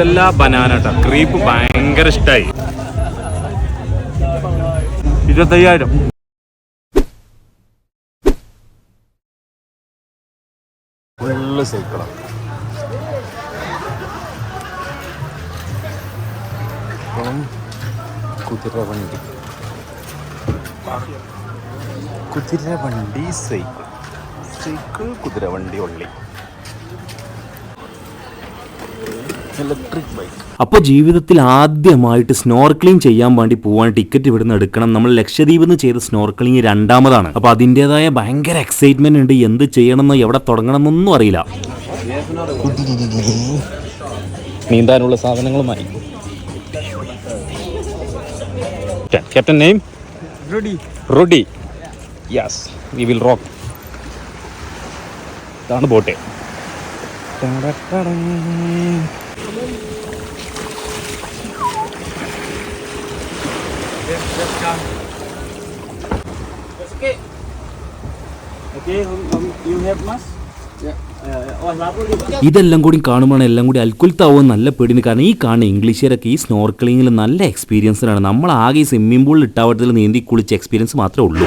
Nutella banana creep ഭയങ്കര ഇഷ്ടമായി ഇരുപത്തയ്യായിരം. ഫുള്ള് സൈക്കിളാണ് വണ്ടി. കുതിര വണ്ടി സൈക്കിൾ. സൈക്കിൾ കുതിരവണ്ടി ഉള്ളി ഇലക്ട്രിക് ബൈക്ക് അപ്പോൾ ജീവിതത്തിൽ ആദ്യമായിട്ട് സ്നോർക്ലിംഗ് ചെയ്യാൻ വേണ്ടി പോവാൻ ടിക്കറ്റ് ഇവിടുന്ന് എടുക്കണം. നമ്മൾ ലക്ഷദ്വീപ് നിന്ന് ചെയ്ത സ്നോർക്ലിംഗ് രണ്ടാമതാണ്. അപ്പോൾ അതിന്റെതായ ഭയങ്കര എക്സൈറ്റ്മെന്റ് ഉണ്ട്. എന്ത് ചെയ്യണമെന്നോ എവിടെ തുടങ്ങണം എന്നൊന്നും അറിയില്ല. നീന്താനുള്ള സാധനങ്ങളുമായി. Captain name Roddy Roddy yes we will rock ഇതാണ് ബോട്ട്. ഇതെല്ലാം കൂടി കാണുമ്പോൾ എല്ലാം കൂടി അൽക്കുലത്താവും നല്ല പേടിന് കാരണം ഈ കാണുന്ന ഇംഗ്ലീഷുകാരൊക്കെ ഈ സ്നോർക്ലിങ്ങിൽ നല്ല എക്സ്പീരിയൻസിനാണ് നമ്മൾ ആകെ ഈ സ്വിമ്മിംഗ് പൂളിൽ ഇട്ടാവട്ടത്തിൽ നീന്തി കുളിച്ച എക്സ്പീരിയൻസ് മാത്രമേ ഉള്ളൂ.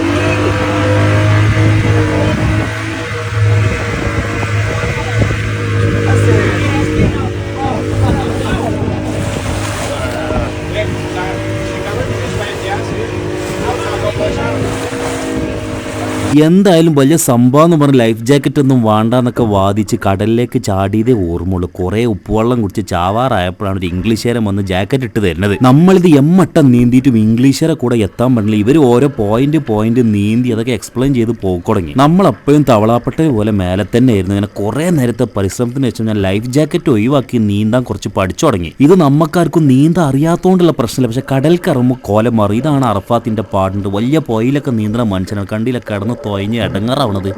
എന്തായാലും വലിയ സംഭവം എന്ന് പറഞ്ഞ് ലൈഫ് ജാക്കറ്റ് ഒന്നും വേണ്ടെന്നൊക്കെ വാദിച്ച് കടലിലേക്ക് ചാടിയതേ ഓർമ്മയുള്ളൂ. കുറേ ഉപ്പുവെള്ളം കുടിച്ച് ചാവാറായപ്പോഴാണ് ഒരു ഇംഗ്ലീഷുകാരൻ വന്ന് ജാക്കറ്റ് ഇട്ട് തരുന്നത്. നമ്മളിത് എമ്മട്ടം നീന്തിയിട്ടും ഇംഗ്ലീഷുകാരെ കൂടെ എത്താൻ പറ്റില്ല. ഇവർ ഓരോ പോയിന്റ് പോയിന്റ് നീന്തി അതൊക്കെ എക്സ്പ്ലെയിൻ ചെയ്ത് പോയിത്തുടങ്ങി നമ്മളപ്പോഴും തവളാപ്പെട്ട പോലെ മേലെ തന്നെ ആയിരുന്നു. ഇങ്ങനെ കുറേ നേരത്തെ പരിശ്രമത്തിന് വെച്ചാൽ ഞാൻ ലൈഫ് ജാക്കറ്റ് ഒഴിവാക്കി നീന്താൻ കുറച്ച് പഠിച്ചു തുടങ്ങി. ഇത് നമ്മക്കാർക്കും നീന്താൻ അറിയാത്തതുകൊണ്ടുള്ള പ്രശ്നമില്ല. പക്ഷെ കടൽ കറങ്ങുമ്പോൾ കോലം മാറി ഇതാണ് അറഫാത്തിന്റെ പാടുണ്ട്. വലിയ പോയിലൊക്കെ നീന്തണ മനുഷ്യനാണ്. കണ്ടില്ല കിടന്ന് തൊയഞ്ഞ് ഇടങ്ങാറാവണത്.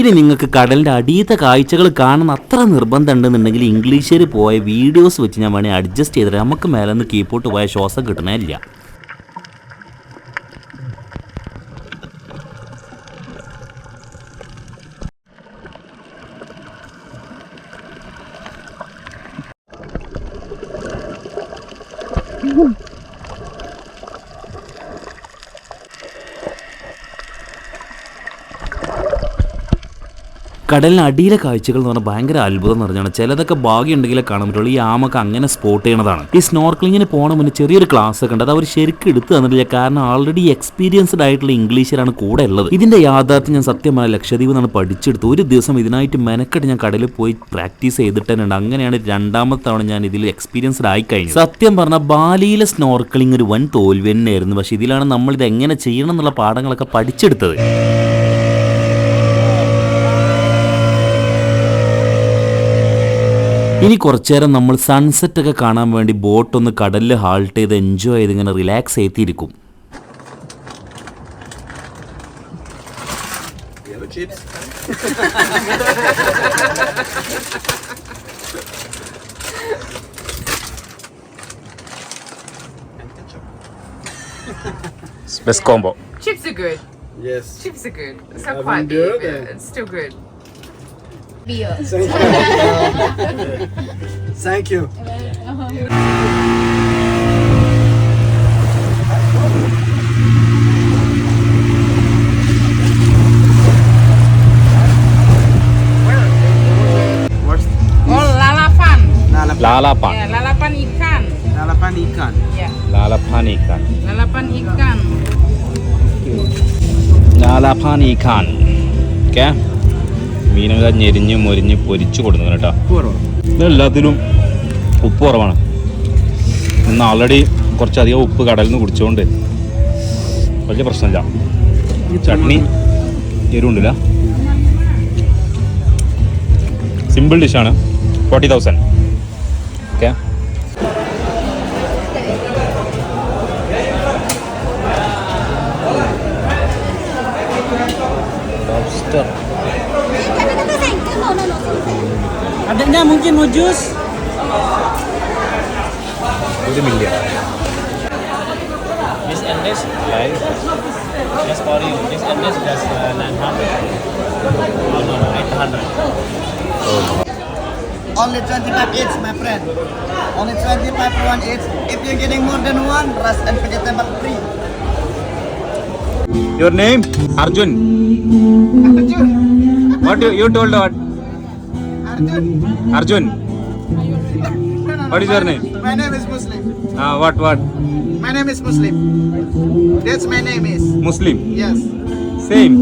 ഇനി നിങ്ങൾക്ക് കടലിന്റെ അടിയത്തെ കാഴ്ചകൾ കാണുന്ന അത്ര നിർബന്ധം ഉണ്ടെന്നുണ്ടെങ്കിൽ ഇംഗ്ലീഷിൽ പോയ വീഡിയോസ് വെച്ച് ഞാൻ വേണേൽ അഡ്ജസ്റ്റ് ചെയ്തിട്ട് നമുക്ക് മേലെ നിന്ന് കീപ്പോട്ട് പോയ ശ്വാസം കിട്ടണേ ഇല്ല. കടലിന് അടിയിലെ കാഴ്ചകൾ എന്ന് പറഞ്ഞാൽ ഭയങ്കര അത്ഭുതം നിറഞ്ഞാണ് ചിലതൊക്കെ ഭാഗ്യം ഉണ്ടെങ്കിലേ കാണാൻ പറ്റുള്ളൂ. ഈ ആമൊക്കെ അങ്ങനെ സ്പോട്ട് ചെയ്യണതാണ്. ഈ സ്നോർക്ലിങ്ങിന് പോകണ മുന്നേ ചെറിയൊരു ക്ലാസ് ഒക്കെ ഉണ്ട്. അത് അവർ ശരിക്കും എടുത്തു തന്നിട്ടില്ല. കാരണം ആൾറെഡി എക്സ്പീരിയൻസ്ഡ് ആയിട്ടുള്ള ഇംഗ്ലീഷിലാണ് കൂടെ ഉള്ളത്. ഇതിന്റെ യാഥാർത്ഥ്യം ഞാൻ സത്യം പറഞ്ഞാൽ ലക്ഷദ്വീപ് നിന്നാണ് പഠിച്ചെടുത്തു ഒരു ദിവസം ഇതിനായിട്ട് മെനക്കെട്ട് ഞാൻ കടലിൽ പോയി പ്രാക്ടീസ് ചെയ്തിട്ട് അങ്ങനെയാണ് രണ്ടാമത്തെ തവണ ഞാൻ ഇതിൽ എക്സ്പീരിയൻസ്ഡ് ആയി കഴിഞ്ഞു സത്യം പറഞ്ഞാൽ ബാലിയിലെ സ്നോർക്ലിംഗ് ഒരു വൻ തോൽവി തന്നെയായിരുന്നു. പക്ഷേ ഇതിലാണ് നമ്മൾ ഇത് എങ്ങനെ ചെയ്യണം എന്നുള്ള പാഠങ്ങളൊക്കെ പഠിച്ചെടുത്തത്. ഇനി കുറച്ചു നേരം നമ്മൾ സൺസെറ്റ് ഒക്കെ കാണാൻ വേണ്ടി ബോട്ട് ഒന്ന് കടലിൽ ഹാൾട്ട് ചെയ്ത് എൻജോയ് ചെയ്ത് ഇങ്ങനെ റിലാക്സ് ചെയ്തിരിക്കും best combo Chips are good. Yes. Chips are good. It's not quite eh? but it's still good. beer. Thank you. Thank you. Oh, lalapan. Lalapan. Yeah, lalapan ikan. Lalapan ikan. Yeah. Lalapan ikan. Lalapan ikan. Lalapan ikan. Okay. മീനുകൾ ഞെരിഞ്ഞ് മൊരിഞ്ഞ് പൊരിച്ചു കൊടുക്കുന്നു കേട്ടോ. ഇതെല്ലാത്തിലും ഉപ്പ് കുറവാണ്. ഇന്ന് already കുറച്ചധികം ഉപ്പ് കടലിൽ നിന്ന് കുടിച്ചുകൊണ്ട് വലിയ പ്രശ്നമില്ല. ചട്നി എരിവുണ്ടില്ല. സിമ്പിൾ ഡിഷാണ് forty thousand mungkin mau jus? ഒരു million Miss Ernest? Just for you. This and this just uh, 900. No, no, no, 800. Only 25 each, my friend. Only 25 for one each. If you're getting more than one, rust and vegetable free. Your name Arjun what you told what Arjun. Arjun what is your name My name is Muslim. വാട്ട് വാട്ട് My name is Muslim. That's my name is. Muslim Yes. Same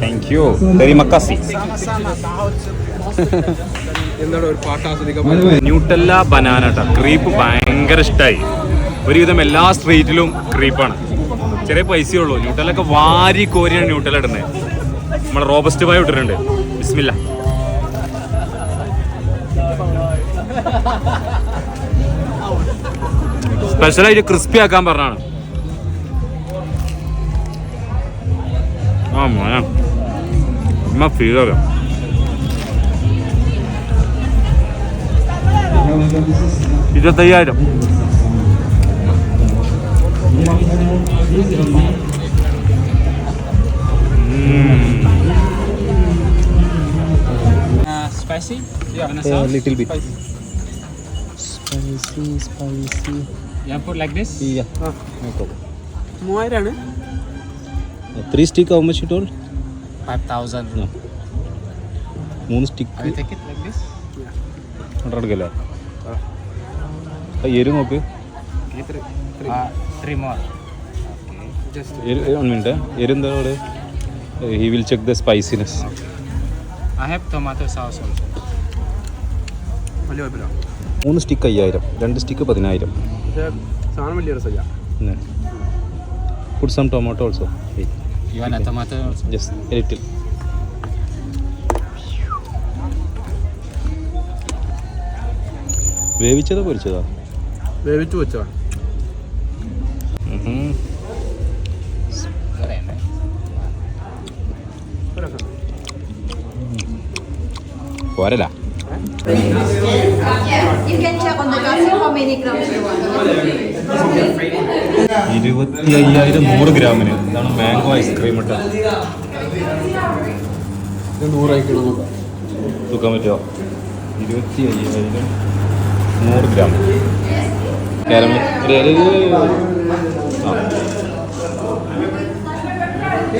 thank you very മക്കാസി Nutella banana ട്ടോ. Crepe ഭയങ്കര ഇഷ്ടമായി ഒരുവിധം എല്ലാ സ്ട്രീറ്റിലും ക്രീപ്പാണ് ചെറിയ പൈസയേ ഉള്ളൂ. ന്യൂട്ടലൊക്കെ വാരി കോരിയാണ് ന്യൂട്ടല ഇടുന്നത് നമ്മുടെ റോബസ്റ്റ് ബായ് ഇട്ടിട്ടുണ്ട്. ബിസ്മില്ല. സ്പെഷ്യലായിട്ട് ക്രിസ്പി ആക്കാൻ പറഞ്ഞാണ്. ആ മോന. അമ്മ ചെയ്യാം ഇരുപത്തയ്യായിരം. Spicy? Yeah. A little bit. Spicy. Spicy, spicy. You have put like this? മൂവായിരമാണ് three stick how much toll 5,000. മൂന്ന് stick Can you take it like this? എടുക്കല്ലേ എരു നോക്ക് Uh, three more. Okay. Just one minute എരു എന്താ he will check the spiciness I have tomato മൂന്ന് stick അയ്യായിരം രണ്ട് stick പതിനായിരം. സാധനം വലിയ രസമില്ല. Food some tomato also? Just little വേവിച്ചതോ പൊരിച്ചതോ? വേവിച്ചു വെച്ചോ Keren, eh? പോരല്ല ഇരുപത്തി അയ്യായിരം നൂറ് ഗ്രാമിന് ഇതാണ് മാംഗോ ഐസ്ക്രീം ഇട്ട. തൂക്കാൻ പറ്റുമോ ഇരുപത്തി അയ്യായിരം നൂറ് ഗ്രാം. കാരമൽ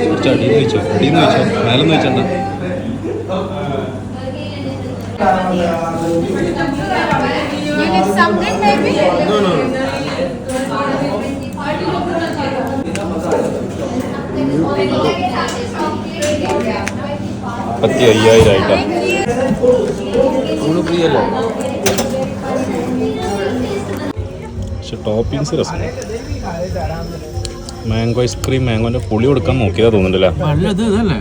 കുറച്ച് അടിയിൽ വെച്ചോ അടിയിൽ വെച്ചോ മേലെന്ന് വെച്ചണ്ട You need something maybe? No, no. പത്തി അയ്യായിരം ആയിട്ടാണ് പക്ഷെ ടോപ്പിങ്സ് രസം മാംഗോ ഐസ്ക്രീം മാംഗോന്റെ പുളി കൊടുക്കാൻ നോക്കിയതാ തോന്നുന്നുണ്ടല്ലേ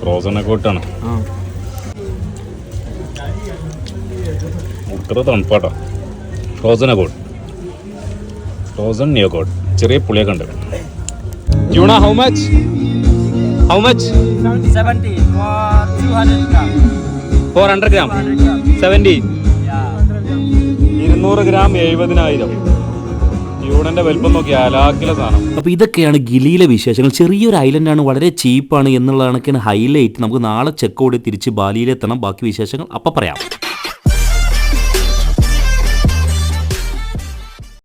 ഫ്രോസൺ ഒക്കെ ഇട്ടാണ് ആ തണുപ്പാട്ടോ. ഫ്രോസൺ അക്കോട്ട് ഫ്രോസൺ നിയോഗോഡ് ചെറിയ പുളിയൊക്കെ ഉണ്ട്. ജൂണ how much how much 70 200 gram. Four hundred gram seventy ഇരുന്നൂറ് ഗ്രാം എഴുപതിനായിരം. യൂണന്റെ വലിപ്പം നോക്കി അലാക്കിലെ സാധനം. അപ്പോൾ ഇതൊക്കെയാണ് ഗിലിയിലെ വിശേഷങ്ങൾ. ചെറിയൊരു ഐലൻഡാണ് വളരെ ചീപ്പാണ് എന്നുള്ളതാണ് ഹൈലൈറ്റ് നമുക്ക് നാളെ ചെക്കോടെ തിരിച്ച് ബാലിയിലെത്തണം. ബാക്കി വിശേഷങ്ങൾ അപ്പം പറയാം.